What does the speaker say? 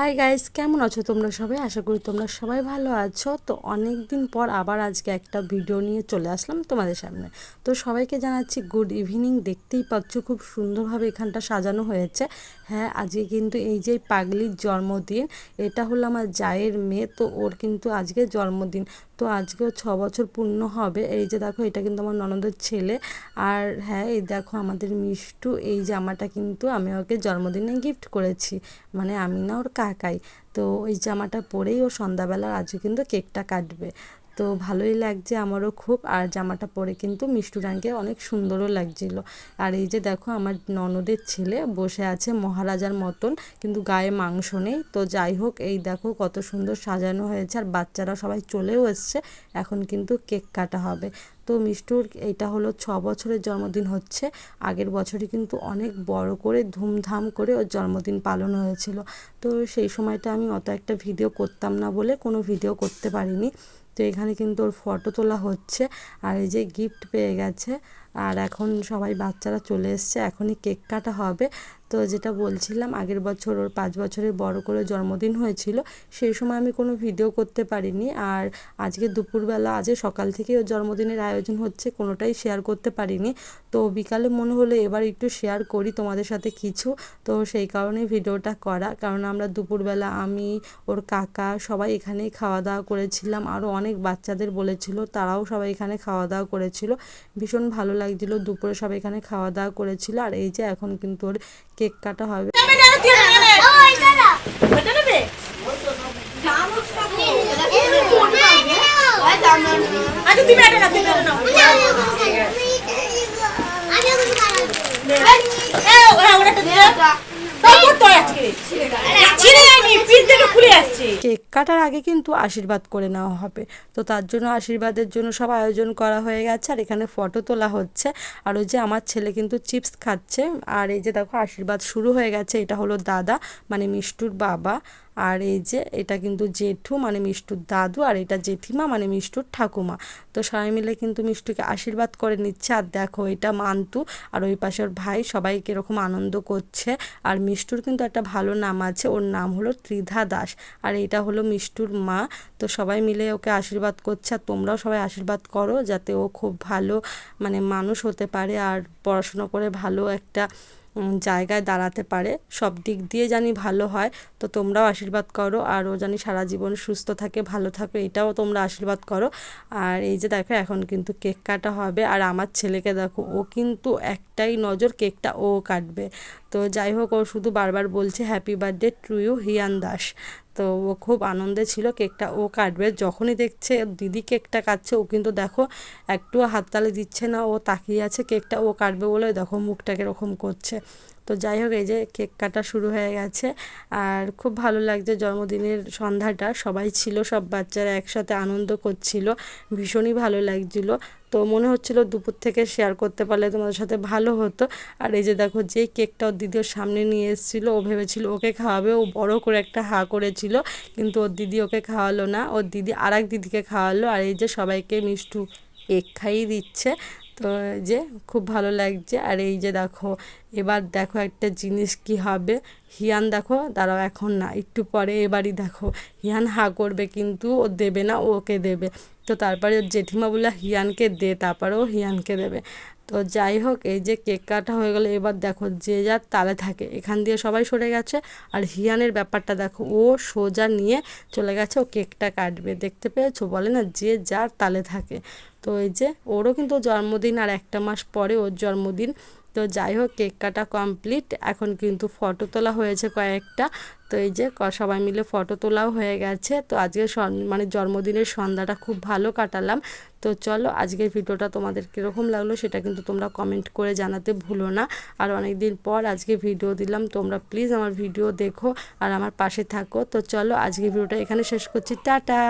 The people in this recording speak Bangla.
হাই গাইস কেমন আছো তোমরা সবাই? আশা করি তোমরা সবাই ভালো আছো। তো অনেক দিন পর আবার আজকে একটা ভিডিও নিয়ে চলে আসলাম তোমাদের সামনে। তো সবাইকে জানাচ্ছি গুড ইভিনিং দেখতেই পাচ্ছ খুব সুন্দরভাবে এখানটা সাজানো হয়েছে। হ্যাঁ আজকে কিন্তু এই যে পাগলির জন্মদিন, এটা হলো আমার জায়ের মেয়ে। তো ওর কিন্তু আজকে জন্মদিন। তো আজকেও ছ বছর পূর্ণ হবে। এই যে দেখো, এটা কিন্তু আমার ননদের ছেলে। আর হ্যাঁ এই দেখো আমাদের মিষ্টু, এই জামাটা কিন্তু আমি ওকে জন্মদিনে গিফট করেছি। মানে আমি না ওর কাকাই তো ওই জামাটা পরেই ও সন্ধ্যাবেলা আজও কিন্তু কেকটা কাটবে। তো ভালোই লাগছে, আমারও খুব। আর জামাটা পরে কিন্তু মিষ্টু রাঙ্গে অনেক সুন্দরও লাগছিল। আর এই যে দেখো, আমার ননদের ছেলে বসে আছে মহারাজার মতন, কিন্তু গায়ে মাংস নেই। তো যাই হোক, এই দেখো কত সুন্দর সাজানো হয়েছে। আর বাচ্চারা সবাই চলেও এসছে, এখন কিন্তু কেক কাটা হবে। তো মিষ্টুর এটা হলো ছ বছরের জন্মদিন হচ্ছে। আগের বছরই কিন্তু অনেক বড় করে, ধুমধাম করে ওর জন্মদিন পালন হয়েছিল। তো সেই সময়টা আমি অত একটা ভিডিও করতাম না বলে কোনো ভিডিও করতে পারিনি। তো এখানে কিন্তু ওর ফটো তোলা হচ্ছে আর এই যে গিফট পেয়ে গেছে। আর এখন সবাই বাচ্চারা চলে এসছে, এখনই কেক কাটা হবে। তো যেটা বলছিলাম, আগের বছর ওর পাঁচ বছরের বড় করে জন্মদিন হয়েছিল, সেই সময় আমি কোনো ভিডিও করতে পারিনি। আর আজকে দুপুরবেলা আজকে সকাল থেকে ওর জন্মদিনের আয়োজন হচ্ছে, কোনোটাই শেয়ার করতে পারিনি। তো বিকালে মনে হলো এবার একটু শেয়ার করি তোমাদের সাথে কিছু। তো সেই কারণেই ভিডিওটা করা, কারণ আমরা দুপুরবেলা আমি, ওর কাকা সবাই এখানেই খাওয়া দাওয়া করেছিলাম। আরও অনেক বাচ্চাদের বলেছিল, তারাও সবাই এখানে খাওয়া দাওয়া করেছিল। ভীষণ ভালো লাগছিল দুপুরে সব এখানে খাওয়া দাওয়া করেছিল আর এই যে এখন কিন্তু ওর কেক কাটা হবে। আচ্ছা আজকে। কেক কাটার আগে কিন্তু আশীর্বাদ করে নেওয়া হবে। তো তার জন্য আশীর্বাদের জন্য সব আয়োজন করা হয়ে গেছে আর এখানে ফটো তোলা হচ্ছে। আর ওই যে আমার ছেলে কিন্তু চিপস খাচ্ছে। আর এই যে দেখো আশীর্বাদ শুরু হয়ে গেছে। এটা হলো দাদা মানে মিষ্টুর বাবা। আর এই যে এটা কিন্তু জেঠু মানে মিষ্টুর দাদু, আর এটা জেঠিমা মানে মিষ্টুর ঠাকুমা। তো সবাই মিলে কিন্তু মিষ্টুকে আশীর্বাদ করে নিচ্ছে। আর দেখো, এটা মান্তু আর ওই পাশে ওর ভাই সবাই কীরকম আনন্দ করছে। আর মিষ্টুর কিন্তু একটা ভালো নাম আছে, ওর নাম হলো ত্রিধা দাস। আর এটা হলো মিষ্টুর মা। তো সবাই মিলে ওকে আশীর্বাদ করছে। আর তোমরাও সবাই আশীর্বাদ করো যাতে ও খুব ভালো মানে মানুষ হতে পারে। আর পড়াশুনো করে ভালো একটা জায়গায় দাঁড়াতে পারে। সব দিক দিয়ে জানি ভালো হয়, তো তোমরাও আশীর্বাদ করো। আর ও জানি সারা জীবন সুস্থ থাকে, ভালো থাকে, এটাও তোমরা আশীর্বাদ করো। আর এই যে দেখো, এখন কিন্তু কেক কাটা হবে। আর আমার ছেলেকে দেখো, ও কিন্তু একটাই নজর কেকটা ও কাটবে। তো যাই হোক, ও শুধু বারবার বলছে happy birthday to you Hiyan Das. তো ও খুব আনন্দে ছিল কেকটা, ও কাটবে। যখনই দেখছে দিদি কেকটা কাটছে, ও কিন্তু দেখো একটু হাততালি দিচ্ছে না, ও তাকিয়ে আছে কেকটা, ও কাটবে বলে দেখো মুখটাকে কীরকম করছে। তো যাই হোক, এই যে কেক কাটা শুরু হয়ে গেছে। আর খুব ভালো লাগছে জন্মদিনের সন্ধ্যাটা। সবাই ছিল, সব বাচ্চারা একসাথে আনন্দ করছিল, ভীষণই ভালো লাগছিল। তো মনে হচ্ছিল দুপুর থেকে শেয়ার করতে পারলে তোমাদের সাথে ভালো হতো। আর এই যে দেখো, যেই কেকটা ওর দিদি ওর সামনে নিয়ে এসেছিল, ও ভেবেছিল ওকে খাওয়াবে। ও বড় করে একটা হা করেছিল, কিন্তু ওর দিদি ওকে খাওয়ালো না। ওর দিদি আর এক দিদিকে খাওয়ালো। আর এই যে সবাইকে মিষ্টু কেক খাইয়ে দিচ্ছে। তো যে খুব ভালো লাগছে। আর এই যে দেখো, এবার দেখো একটা জিনিস কি হবে। হিয়ান দেখো, দাঁড়াও এখন না, একটু পরে এবারই দেখো। হিয়ান হা করবে কিন্তু ও দেবে না, ওকে দেবে। তো তারপরে জেঠিমা বলল, হিয়ানকে দে। তারপরেও হিয়ানকে দেবে। তো যাই হোক, এই যে কেক কাটা হয়ে গেলো, এবার দেখো যে যার তালে থাকে। এখান দিয়ে সবাই সরে গেছে। আর হিয়ানের ব্যাপারটা দেখো, ও সোজা নিয়ে চলে গেছে, ও কেকটা কাটবে। দেখতে পেয়েছ? বলে না, যে যার তালে থাকে। তো এই যে ওরও কিন্তু জন্মদিন, আর একটা মাস পরে ওর জন্মদিন। তো যাই হোক কেক কাটা কমপ্লিট এখন কিন্তু ফটো তোলা হয়েছে কয়েকটা। তো এই যে সবাই মিলে ফটো তোলাও হয়ে গেছে। তো আজকে মানে জন্মদিনের সন্ধ্যাটা খুব ভালো কাটালাম। তো চলো, আজকের ভিডিওটা তোমাদের কীরকম লাগল সেটা কিন্তু তোমরা কমেন্ট করে জানাতে ভুলো না। আর অনেক দিন পর আজকে ভিডিও দিলাম। তোমরা প্লিজ আমার ভিডিও দেখো আর আমার পাশে থাকো। তো চলো আজকে ভিডিওটা এখানে শেষ করছি। টাটা!